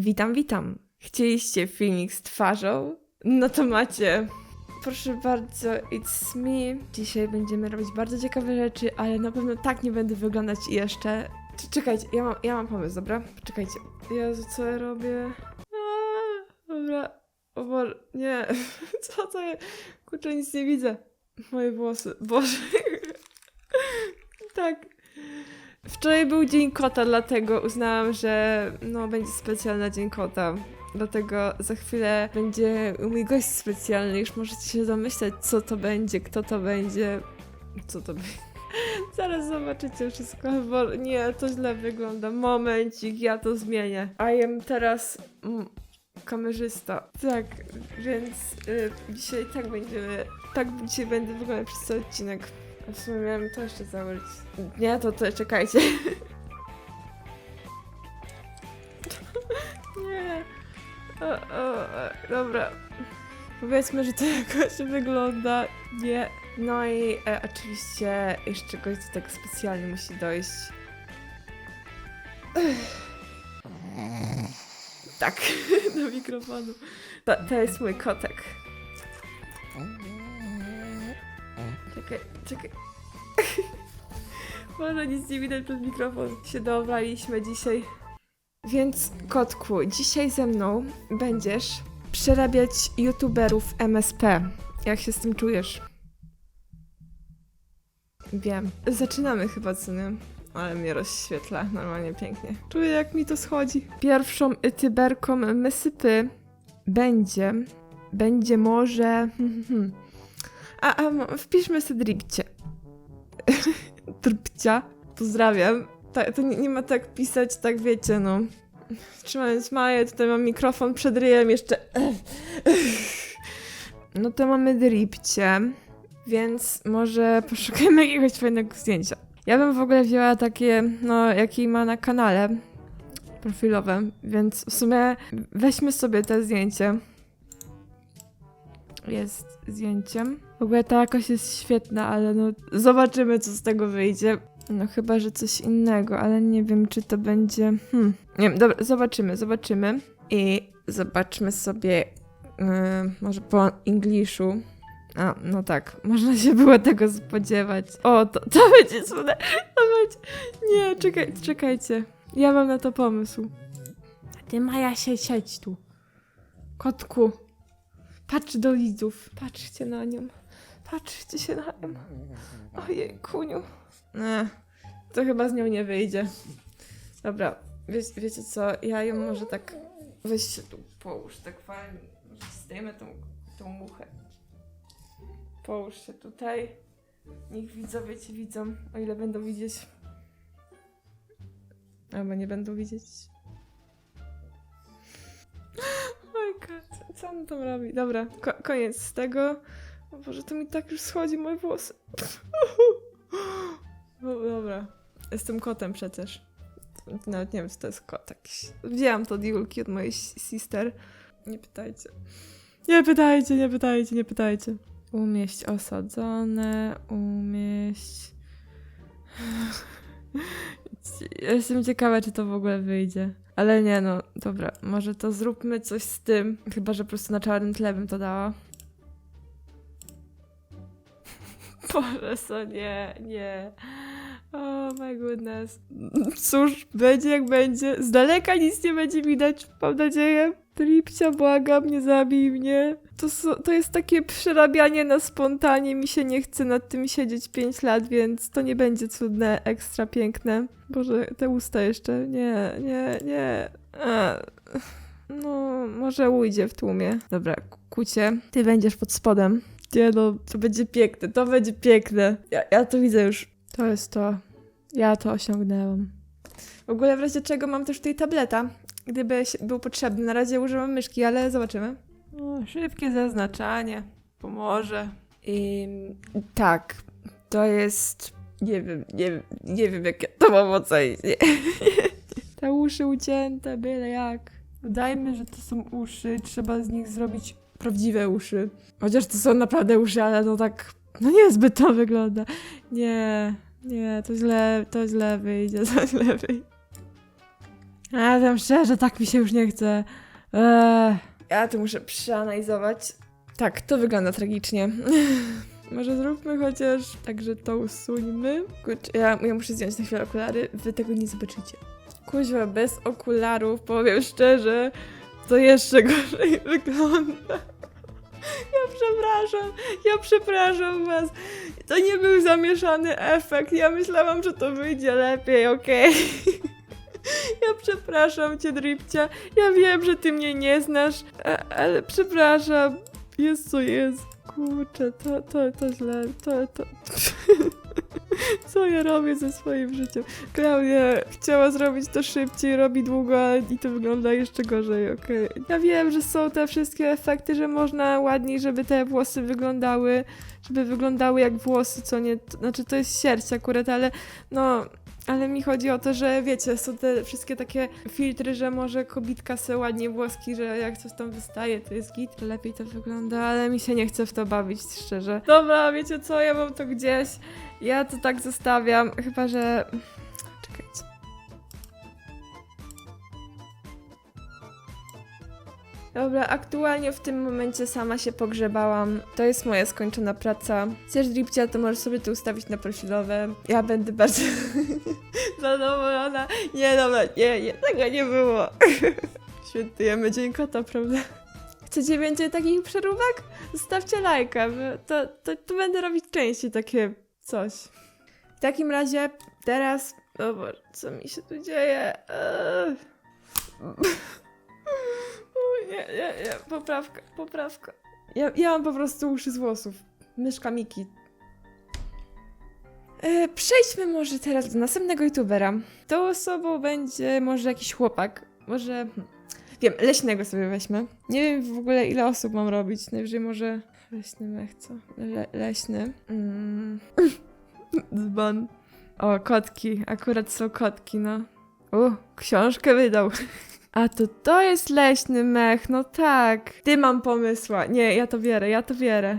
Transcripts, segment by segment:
Witam, witam. Chcieliście filmik z twarzą? No to macie. Proszę bardzo, it's me. Dzisiaj będziemy robić bardzo ciekawe rzeczy, ale na pewno tak nie będę wyglądać jeszcze. Cz- Czekajcie, ja mam, ja mam pomysł, dobra? Czekajcie. Jezu, co ja robię? Aaa, dobra. O Boże, nie. Co to jest? Kurczę, nic nie widzę. Moje włosy. Boże. tak. Wczoraj był Dzień Kota, dlatego uznałam, że no będzie specjalny Dzień Kota. Dlatego za chwilę będzie mój gość specjalny. Już możecie się domyślać, co to będzie, kto to będzie. Co to będzie? Zaraz zobaczycie wszystko, bo nie, to źle wygląda. Momencik, ja to zmienię. I am teraz mm, kamerzysta. Tak, więc y, dzisiaj tak będziemy, tak dzisiaj będę wyglądać przez cały odcinek. A W sumie miałem to jeszcze założyć. Nie, to, to czekajcie. Nie. O, o, o, dobra. Powiedzmy, że to jakoś wygląda. Nie. No i e, oczywiście jeszcze gość do tego specjalnie musi dojść. Tak, do mikrofonu. To, to jest mój kotek. Czekaj, czekaj. Może nic nie widać przez mikrofon. Się dobraliśmy dzisiaj. Więc kotku, dzisiaj ze mną będziesz przerabiać youtuberów MSP. Jak się z tym czujesz? Wiem. Zaczynamy chyba, co nie? Ale mnie rozświetla normalnie pięknie. Czuję, jak mi to schodzi. Pierwszą tyberką mysypy będzie... Będzie może... A, a wpiszmy sobie dripcie. Drpcia. Pozdrawiam. Ta, to nie, nie ma tak pisać, tak wiecie, no. Trzymając Maję, tutaj mam mikrofon przed ryjem jeszcze. No to mamy dripcie, więc może poszukajmy jakiegoś fajnego zdjęcia. Ja bym w ogóle wzięła takie, no, jakie ma na kanale profilowe, więc w sumie weźmy sobie to zdjęcie. Jest zdjęciem. W ogóle ta jakość jest świetna, ale no zobaczymy, co z tego wyjdzie. No chyba, że coś innego, ale nie wiem, czy to będzie... Hmm. Nie wiem, dobra, zobaczymy, zobaczymy. I zobaczmy sobie yy, może po Engliszu. A, no tak, można się było tego spodziewać. O, to, to będzie cudne. To będzie... Nie, czekaj, czekajcie. Ja mam na to pomysł. A ty Maja się siedź tu. Kotku. Patrz do widzów. Patrzcie na nią. Patrzcie się na nią. Ojej, kuniu. Nie, to chyba z nią nie wyjdzie. Dobra, wie, wiecie co, ja ją może tak... Weź się tu, połóż tak fajnie. Może zdejmę tą, tą muchę. Połóż się tutaj. Niech widzowie cię widzą, o ile będą widzieć. Albo nie będą widzieć. Oj, God, co on tam robi? Dobra, ko koniec z tego. Boże, to mi tak już schodzi moje włosy. No, dobra. Jestem kotem przecież. Nawet nie wiem, czy to jest kot jakiś. Wzięłam to od Julki, od mojej si- sister. Nie pytajcie. Nie pytajcie, nie pytajcie, nie pytajcie. Umieść osadzone, umieść... Jestem ciekawa, czy to w ogóle wyjdzie. Ale nie no, dobra, może to zróbmy coś z tym. Chyba, że po prostu na czarnym tle bym to dała. Boże, co nie, nie. Oh my goodness. Cóż, będzie jak będzie. Z daleka nic nie będzie widać, mam nadzieję. Tripcia, błagam, nie zabij mnie. To, so- to jest takie przerabianie na spontanie. Mi się nie chce nad tym siedzieć 5 lat, więc to nie będzie cudne, ekstra piękne. Boże, te usta jeszcze. Nie, nie, nie. A, no, może ujdzie w tłumie. Dobra, kucie, ty będziesz pod spodem. Nie no, to będzie piękne, to będzie piękne. Ja, ja to widzę już. To jest to. Ja to osiągnęłam. W ogóle w razie czego mam też tutaj tableta, gdyby był potrzebny. Na razie używam myszki, ale zobaczymy. O, szybkie zaznaczanie pomoże. I tak, to jest... Nie wiem, nie, wiem- nie wiem jak ja to mam ocenić. Nie. Te uszy ucięte, byle jak. Dajmy, że to są uszy, trzeba z nich zrobić prawdziwe uszy. Chociaż to są naprawdę uszy, ale no tak, no niezbyt to wygląda. Nie, nie, to źle, to źle wyjdzie, to źle wyjdzie. A wiem szczerze, tak mi się już nie chce. Eee. Ja to muszę przeanalizować. Tak, to wygląda tragicznie. Może zróbmy chociaż tak, że to usuńmy. Kurczę, ja, ja muszę zdjąć na chwilę okulary, wy tego nie zobaczycie. Kuźwa, bez okularów, powiem szczerze, to jeszcze gorzej wygląda. Ja przepraszam, ja przepraszam was. To nie był zamieszany efekt. Ja myślałam, że to wyjdzie lepiej, okej? Ja przepraszam cię, Dripcia. Ja wiem, że ty mnie nie znasz, a- ale przepraszam. Jest co jest. Kurczę, to, to, to źle. To, to... Co ja robię ze swoim życiem? Klaudia chciała zrobić to szybciej, robi długo, i to wygląda jeszcze gorzej, okej. Ja wiem, że są te wszystkie efekty, że można ładniej, żeby te włosy wyglądały, żeby wyglądały jak włosy, co nie, znaczy to jest sierść akurat, ale no, ale mi chodzi o to, że wiecie, są te wszystkie takie filtry, że może kobitka se ładnie włoski, że jak coś tam wystaje, to jest git, lepiej to wygląda, ale mi się nie chce w to bawić, szczerze. Dobra, wiecie co, ja mam to gdzieś, ja to tak zostawiam, chyba że... Czekajcie. Dobra, aktualnie w tym momencie sama się pogrzebałam. To jest moja skończona praca. Chcesz dripcia, to możesz sobie to ustawić na profilowe. Ja będę bardzo zadowolona. Nie, dobra, nie, nie, tego nie było. Świętujemy Dzień Kota, prawda? Chcecie więcej takich przeróbek? Zostawcie lajka, bo to, to, to będę robić częściej takie coś. W takim razie teraz... O Boże, co mi się tu dzieje? Eee. O, Nie, nie, nie, poprawka, poprawka. Ja, ja mam po prostu uszy z włosów. Myszka Miki. E, przejdźmy może teraz do następnego youtubera. Tą osobą będzie może jakiś chłopak. Może... hmm, Wiem, leśnego sobie weźmy. Nie wiem w ogóle ile osób mam robić. Najwyżej może... Leśny mech, co? Le, leśny. Mm. O, kotki. Akurat są kotki, no. U, książkę wydał. A to to jest leśny mech, no tak. Ty mam pomysła. Nie, ja to wierę, ja to wierę.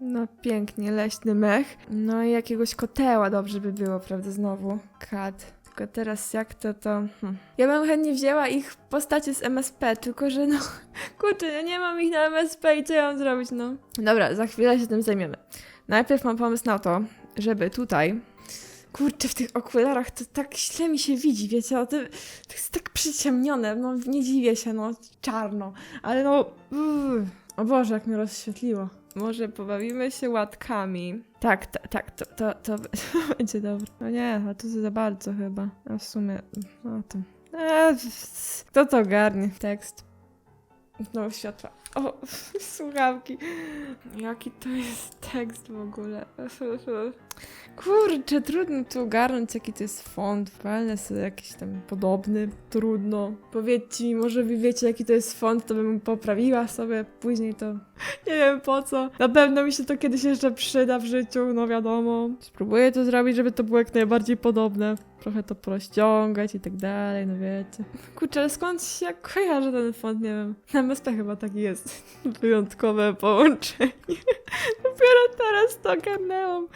No pięknie, leśny mech. No i jakiegoś koteła dobrze by było, prawda, znowu. Kat. Tylko teraz jak to to... Hm. Ja bym chętnie wzięła ich postacie z MSP, tylko że no... Kurczę, ja nie mam ich na MSP i co ja mam zrobić, no? Dobra, za chwilę się tym zajmiemy. Najpierw mam pomysł na to, żeby tutaj... Kurczę, w tych okularach to tak źle mi się widzi, wiecie, o tym, to jest tak przyciemnione, no nie dziwię się, no czarno, ale no, uuu. o Boże, jak mnie rozświetliło. Może pobawimy się łatkami. Tak, ta, tak, to, to, to będzie dobre. No nie, a to za bardzo chyba. A w sumie, no to... Eee, kto to ogarnie? Tekst. Znowu światła. O, słuchawki. Jaki to jest tekst w ogóle? Kurczę, trudno tu ogarnąć, jaki to jest font. Sobie jakiś tam podobny. Trudno. Powiedzcie mi, może wy wiecie, jaki to jest font, to bym poprawiła sobie. Później to nie wiem po co. Na pewno mi się to kiedyś jeszcze przyda w życiu, no wiadomo. Spróbuję to zrobić, żeby to było jak najbardziej podobne. Trochę to porozciągać i tak dalej, no wiecie. Kurczę, ale skąd się kojarzę ten font, nie wiem. Na MSP chyba taki jest. Wyjątkowe połączenie. Dopiero teraz to ogarnęłam.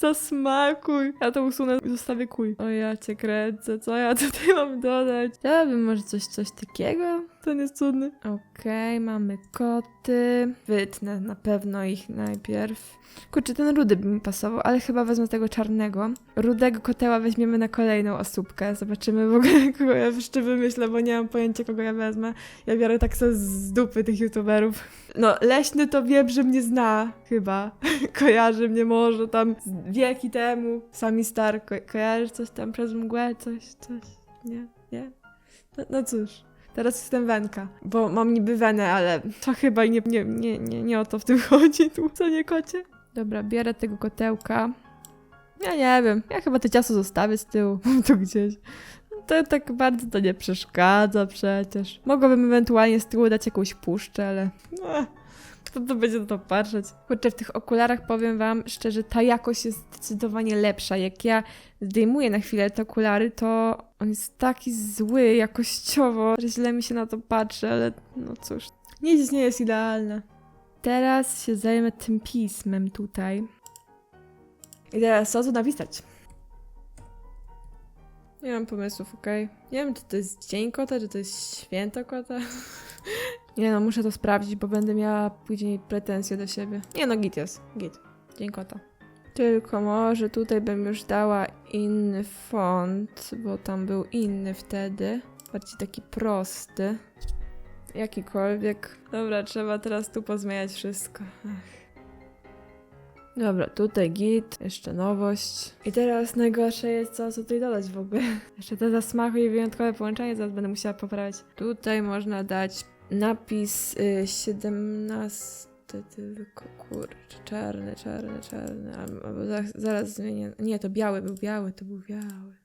Zasmakuj. Ja to usunę i zostawię kuj. O ja cię kręcę, co ja tutaj mam dodać? Chciałabym może coś, coś takiego? To nie jest cudny. Okej, mamy koty. Wytnę na pewno ich najpierw. Kurczę, ten rudy by mi pasował, ale chyba wezmę tego czarnego. Rudego koteła weźmiemy na kolejną osóbkę. Zobaczymy w ogóle, kogo ja jeszcze wymyślę, bo nie mam pojęcia, kogo ja wezmę. Ja biorę tak sobie z dupy tych youtuberów. No, Leśny to wiem, że mnie zna, chyba. Kojarzy mnie może tam wieki temu. Sami Star, ko kojarzysz coś tam przez mgłę, coś, coś, nie, nie? No, no cóż. Teraz jestem Wenka, bo mam niby Wenę, ale to chyba nie, nie, nie, nie, nie o to w tym chodzi tu, co nie kocie? Dobra, bierę tego kotełka. Ja nie wiem, ja chyba to ciasto zostawię z tyłu, tu gdzieś. To tak bardzo to nie przeszkadza przecież. Mogłabym ewentualnie z tyłu dać jakąś puszczę, ale... Kto to będzie na to patrzeć? Kurczę, w tych okularach powiem wam szczerze, ta jakość jest zdecydowanie lepsza. Jak ja zdejmuję na chwilę te okulary, to on jest taki zły jakościowo, że źle mi się na to patrzy, ale no cóż, nic nie jest idealne. Teraz się zajmę tym pismem tutaj. I teraz co tu napisać? Nie mam pomysłów, okej? Nie wiem, czy to jest dzień kota, czy to jest święto kota. Nie no, muszę to sprawdzić, bo będę miała później pretensje do siebie. Nie no, git jest, git. Dzień kota. Tylko może tutaj bym już dała inny font, bo tam był inny wtedy. Bardziej taki prosty. Jakikolwiek. Dobra, trzeba teraz tu pozmieniać wszystko. Ech. Dobra, tutaj git, jeszcze nowość. I teraz najgorsze jest co, tutaj dodać w ogóle. Jeszcze te zasmachy i wyjątkowe połączenie zaraz będę musiała poprawić. Tutaj można dać napis y, 17 tylko, kurczę, czarny, czarny, czarny, albo zaraz, zaraz zmienię. Nie, to biały był biały, to był biały.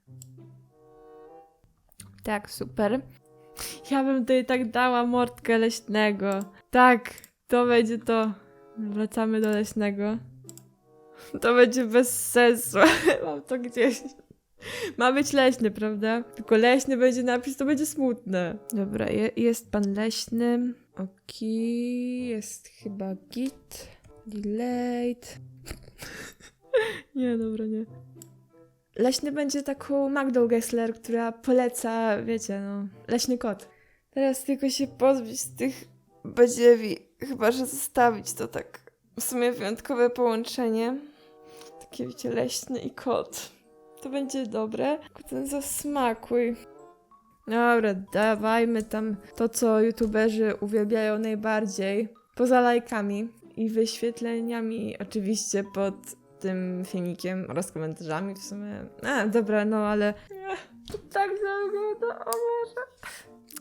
Tak, super. Ja bym tutaj tak dała mordkę leśnego. Tak, to będzie to. Wracamy do leśnego. To będzie bez sensu. Mam to gdzieś. Ma być leśny, prawda? Tylko leśny będzie napis, to będzie smutne. Dobra, je, jest pan leśny. Okej, jest chyba git. Delayed. nie, dobra, nie. Leśny będzie taką Magdą Gessler, która poleca, wiecie, no, leśny kot. Teraz tylko się pozbyć z tych badziewi. Chyba, że zostawić to tak w sumie wyjątkowe połączenie. Takie, wiecie, leśny i kot. To będzie dobre. Ten zasmakuj. Dobra, dawajmy tam to, co youtuberzy uwielbiają najbardziej. Poza lajkami i wyświetleniami, oczywiście pod tym filmikiem oraz komentarzami w sumie. A, dobra, no ale. To tak wygląda, o Boże.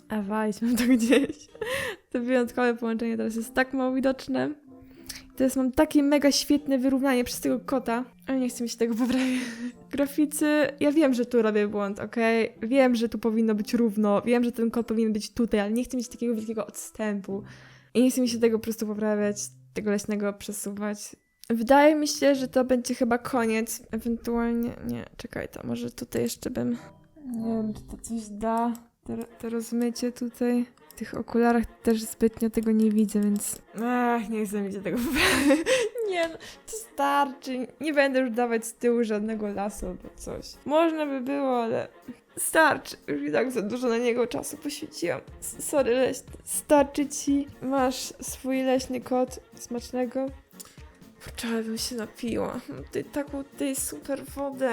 A weźmy to gdzieś. To wyjątkowe połączenie teraz jest tak mało widoczne. Teraz mam takie mega świetne wyrównanie przez tego kota, ale nie chcę mi się tego poprawić. Graficy, ja wiem, że tu robię błąd, okej? Wiem, że tu powinno być równo, wiem, że ten kot powinien być tutaj, ale nie chcę mieć takiego wielkiego odstępu. I nie chcę mi się tego po prostu poprawiać, tego leśnego przesuwać. Wydaje mi się, że to będzie chyba koniec. Ewentualnie, nie, czekaj, to może tutaj jeszcze bym... Nie wiem, czy to coś da. To, to rozmycie tutaj. W tych okularach też zbytnio tego nie widzę, więc... Ach, nie chcę mi tego. Nie, no, to starczy. Nie będę już dawać z tyłu żadnego lasu albo coś. Można by było, ale... Starczy. Już i tak za dużo na niego czasu poświęciłam. S- Sorry, leśny. Starczy ci. Masz swój leśny kot. Smacznego. Ale bym się napiła. Tutaj taką tutaj super wodę.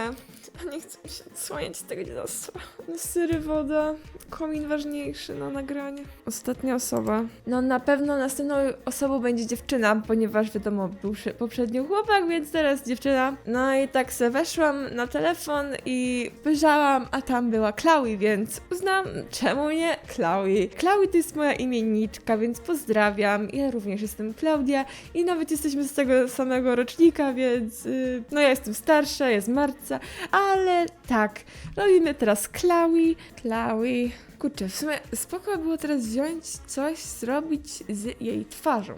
A nie chcę się odsłaniać tego dziadostwa. No syry, woda. Komin ważniejszy na nagranie. Ostatnia osoba. No na pewno następną osobą będzie dziewczyna, ponieważ wiadomo, był poprzednio chłopak, więc teraz dziewczyna. No i tak se weszłam na telefon i wyjrzałam, a tam była Chloe, więc uznam, czemu nie Chloe. Chloe to jest moja imienniczka, więc pozdrawiam. Ja również jestem Klaudia i nawet jesteśmy z tego samego rocznika, więc yy, no ja jestem starsza, jest Marca, ale tak, robimy teraz Chloe, Chloe. Kurczę, w sumie spoko by było teraz wziąć coś, zrobić z jej twarzą.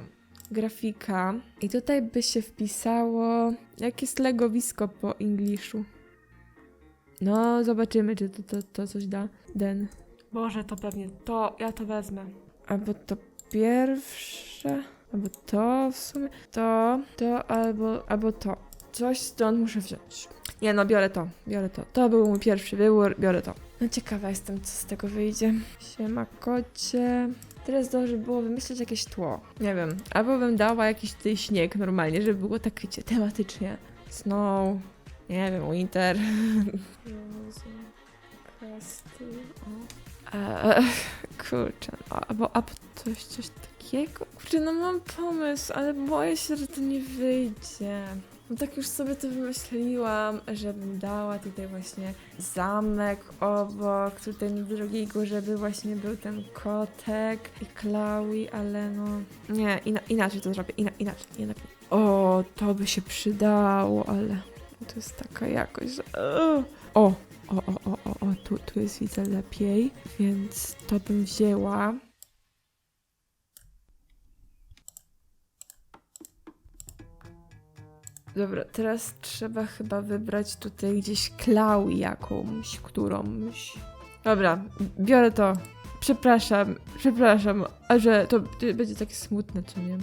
Grafika. I tutaj by się wpisało, jak jest legowisko po ingliszu. No, zobaczymy, czy to, to, to coś da. Den. Boże, to pewnie to, ja to wezmę. Albo to pierwsze, albo to w sumie. To, to, albo, albo to. Coś stąd muszę wziąć. Nie no, biorę to, biorę to. To był mój pierwszy wybór, biorę to. No ciekawa jestem, co z tego wyjdzie. Siema kocie. Teraz dobrze było wymyślić jakieś tło. Nie wiem, albo bym dała jakiś tutaj śnieg normalnie, żeby było tak, wiecie, tematycznie. Snow, nie wiem, winter. Eee, kurczę, albo, albo coś, coś takiego. Kurczę, no mam pomysł, ale boję się, że to nie wyjdzie. No tak już sobie to wymyśliłam, żebym dała tutaj właśnie zamek obok, tutaj na drugiej górze by właśnie był ten kotek i Chloe, ale no... Nie, ina inaczej to zrobię, ina inaczej, inaczej. O, to by się przydało, ale to jest taka jakość, że... O, o, o, o, o, o, tu, tu jest widzę lepiej, więc to bym wzięła. Dobra, teraz trzeba chyba wybrać tutaj gdzieś Chloe jakąś, którąś. Dobra, biorę to. Przepraszam, przepraszam, a że to będzie takie smutne, czy nie?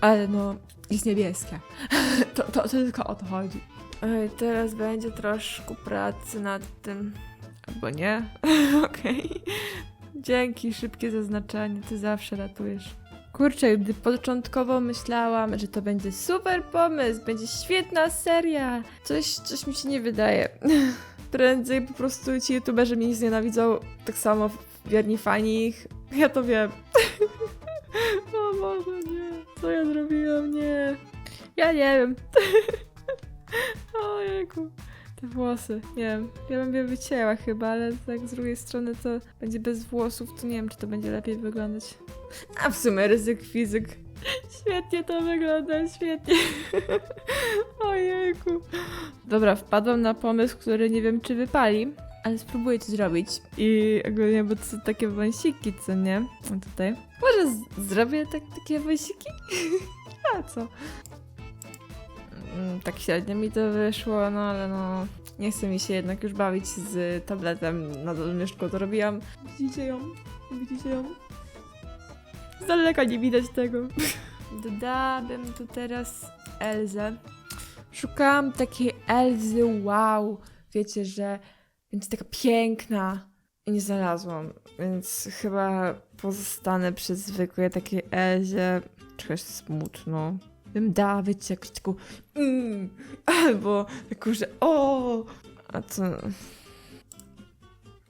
Ale no, jest niebieskie. to, to, to tylko o to chodzi. Oj, teraz będzie troszkę pracy nad tym, Albo nie. Okej. Dzięki, szybkie zaznaczanie, ty zawsze ratujesz. Kurczę, gdy początkowo myślałam, że to będzie super pomysł, będzie świetna seria, coś, coś mi się nie wydaje. Prędzej po prostu ci youtuberzy mnie znienawidzą, tak samo wierni fani ich. Ja to wiem. o Boże, nie. Co ja zrobiłam? Nie. Ja nie wiem. Ojejku. Te włosy, nie wiem. Ja bym je wycięła chyba, ale tak z drugiej strony to będzie bez włosów, to nie wiem, czy to będzie lepiej wyglądać. A w sumie ryzyk fizyk. Świetnie to wygląda, świetnie. Ojejku. Dobra, wpadłam na pomysł, który nie wiem, czy wypali, ale spróbuję to zrobić. I ogólnie, bo to są takie wąsiki, co nie? O, tutaj. Może zrobię tak, takie wąsiki? A co? Mm, Tak średnio mi to wyszło, no ale no... Nie chce mi się jednak już bawić z tabletem na dolmieszku, to robiłam. Widzicie ją? Widzicie ją? Z daleka nie widać tego. Dodałabym tu teraz Elzę. Szukałam takiej Elzy, wow. Wiecie, że będzie taka piękna. I nie znalazłam, więc chyba pozostanę przy zwykłej takiej Elzie. Trochę smutno. Dała, wiecie, jakąś taką mm, albo taką, że o, a co...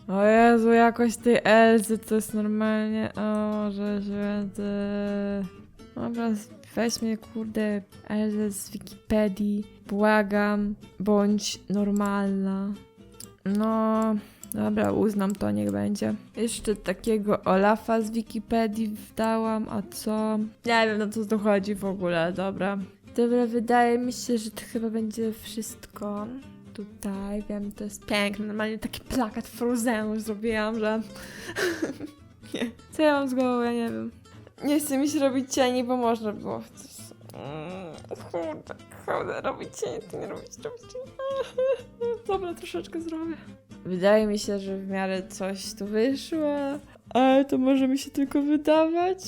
O Jezu, jakoś tej Elzy to jest normalnie, o, że święty. Dobra, weź mnie, kurde, Elzę z Wikipedii. Błagam, bądź normalna. No, dobra, uznam to, niech będzie. Jeszcze takiego Olafa z Wikipedii wdałam, a co? Nie wiem, na co to chodzi w ogóle, dobra. Dobra, wydaje mi się, że to chyba będzie wszystko. Tutaj, wiem, to jest piękne. Normalnie taki plakat Frozenu zrobiłam, że... nie. Co ja mam z głową, ja nie wiem. Nie chce mi się robić cieni, bo można było. Coś... Mm, Kurde, kurde, robić cienie, to nie robić, robić cienie. Dobra, troszeczkę zrobię. Wydaje mi się, że w miarę coś tu wyszło. Ale to może mi się tylko wydawać.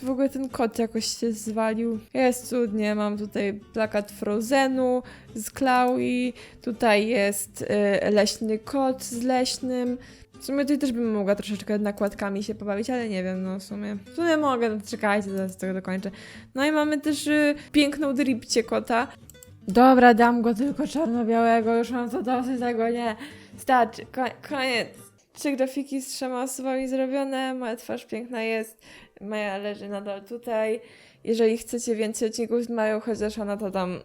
Tu w ogóle ten kot jakoś się zwalił. Jest cudnie, mam tutaj plakat Frozenu z Klaui. Tutaj jest y, leśny kot z leśnym. W sumie tutaj też bym mogła troszeczkę nakładkami się pobawić, ale nie wiem, no w sumie. W sumie mogę, no czekajcie, zaraz tego dokończę. No i mamy też y, piękną dripcie kota. Dobra, dam go tylko czarno-białego, już mam to dosyć tego, nie. Starczy, ko- koniec. Trzy grafiki z trzema osobami zrobione, moja twarz piękna jest, Maja leży nadal tutaj. Jeżeli chcecie więcej odcinków z Mają, chociaż ona to tam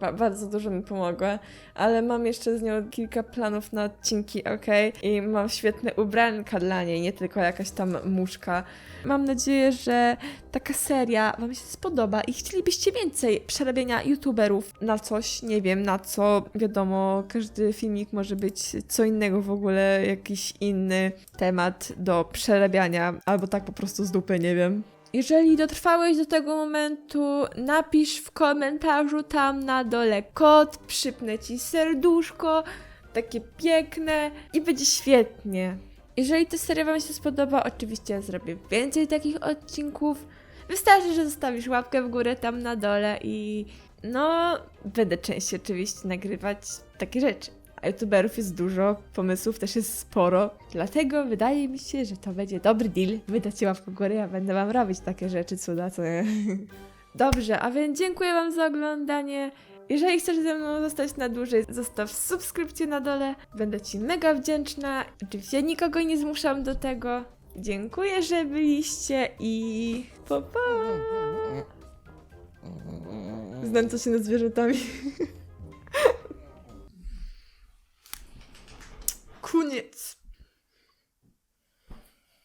ba- bardzo dużo mi pomogła, ale mam jeszcze z nią kilka planów na odcinki, ok? I mam świetne ubranka dla niej, nie tylko jakaś tam muszka. Mam nadzieję, że taka seria Wam się spodoba i chcielibyście więcej przerabiania youtuberów na coś, nie wiem na co. Wiadomo, każdy filmik może być co innego w ogóle, jakiś inny temat do przerabiania, albo tak po prostu z dupy, nie wiem. Jeżeli dotrwałeś do tego momentu, napisz w komentarzu tam na dole kod, przypnę ci serduszko, takie piękne i będzie świetnie. Jeżeli ta seria Wam się spodoba, oczywiście zrobię więcej takich odcinków. Wystarczy, że zostawisz łapkę w górę tam na dole i no, będę częściej oczywiście nagrywać takie rzeczy. A youtuberów jest dużo, pomysłów też jest sporo, dlatego wydaje mi się, że to będzie dobry deal. Wydajcie łapkę w górę, ja będę Wam robić takie rzeczy, cuda, co nie? Dobrze, a więc dziękuję Wam za oglądanie. Jeżeli chcesz ze mną zostać na dłużej, zostaw subskrypcję na dole. Będę Ci mega wdzięczna. Oczywiście nikogo nie zmuszam do tego. Dziękuję, że byliście i pa pa! Znęca się nad zwierzętami. Koniec.